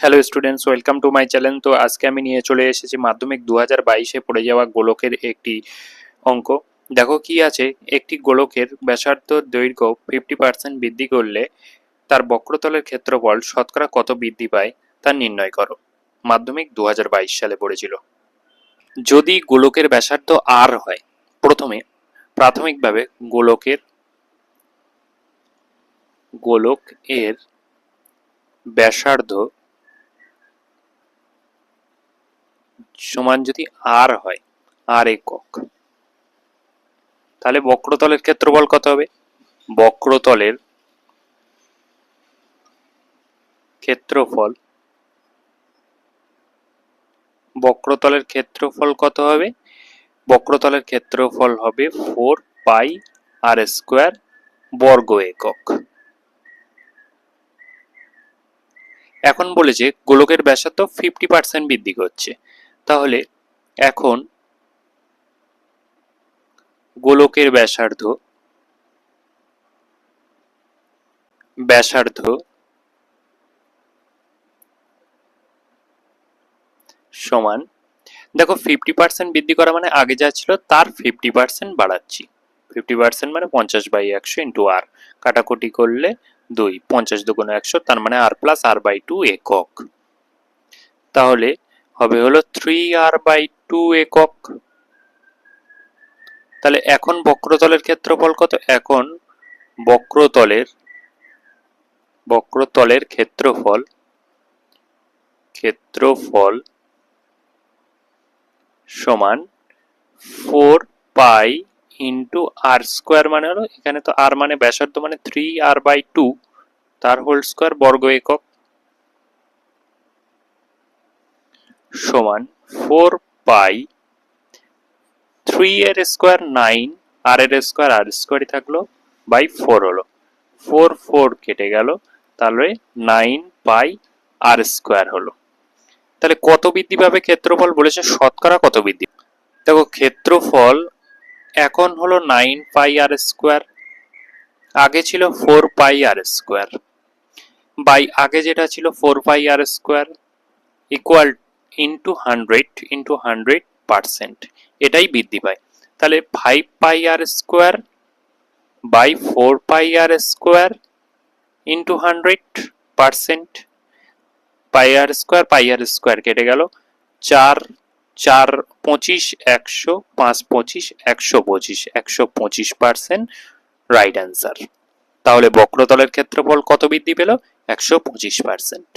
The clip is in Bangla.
Hello students welcome to my channel তো আজকে আমি নিয়ে চলে এসেছি মাধ্যমিক দু হাজার বাইশে পড়ে যাওয়া গোলকের একটি অঙ্ক। দেখো কি আছে? একটি গোলকের ব্যাসার্ধ দৈর্ঘ্য ফিফটি পার্সেন্ট বৃদ্ধি করলে তার বক্রতলের ক্ষেত্রফল শতকরা কত বৃদ্ধি পায় তা নির্ণয় করো। মাধ্যমিক দু হাজার বাইশ সালে পড়েছিল। যদি গোলকের ব্যাসার্ধ আর হয়, প্রথমে প্রাথমিকভাবে গোলকের, গোলক এর ব্যাসার্ধ সমান যদি আর হয় আর একক। তাহলে বক্রতলের ক্ষেত্রফল কত হবে? বক্রতলের ক্ষেত্রফল বক্রতলের ক্ষেত্রফল কত হবে? বক্রতলের ক্ষেত্রফল হবে ফোর পাই আর স্কোয়ার বর্গ একক। এখন বলেছে গোলকের ব্যাসার্ধ ফিফটি পার্সেন্ট বৃদ্ধি করছে। তাহলে এখন গোলকের ব্যাসার্ধ ব্যাসার্ধ সমান, দেখো ফিফটি পার্সেন্ট বৃদ্ধি করা মানে আগে যা ছিল তার ফিফটি পার্সেন্ট বাড়াচ্ছি। ফিফটি পার্সেন্ট মানে পঞ্চাশ বাই একশো ইন্টু আর কাটাকুটি করলে দুই, পঞ্চাশ দুগুণ একশো, তার মানে R plus R by two একক। তাহলে হবে, হলো থ্রি আর বাই টু একক। তাহলে এখন বক্রতলের ক্ষেত্রফল কত? এখন বক্রতলের বক্রতলের ক্ষেত্রফল ক্ষেত্রফল সমান four pi into R square মানে হলো, এখানে তো আর মানে ব্যাসার্ধ মানে থ্রি আর বাই টু তার হোল স্কোয়ার বর্গ একক। সমান ফোর পাই থ্রি এর স্কোয়ার নাইন, আর এর স্কোয়ার আর স্কোয়ারই থাকল বাই ফোর হলো। ফোর ফোর কেটে গেল, তাহলে নাইন পাই আর স্কোয়ার হলো। তাহলে কত বৃদ্ধি পাবে ক্ষেত্রফল বলেছে? শতকরা কত বৃদ্ধি? দেখো, ক্ষেত্রফল এখন হলো নাইন পাই আর স্কোয়ার, আগে ছিল four pi R square. By, আগে যেটা ছিল four pi R square, equal into hundred into hundred percent এটাই বৃদ্ধি পায়। তাহলে five pi R square by four pi R square into hundred percent pi R square pi R square কেটে গেল। চার চার পঁচিশ, একশো, পাঁচ পঁচিশ, একশো পঁচিশ একশো পঁচিশ পার্সেন্ট রাইট অ্যান্সার তাহলে বক্রতলের ক্ষেত্রফল কত বৃদ্ধি পেল? একশো পঁচিশ পার্সেন্ট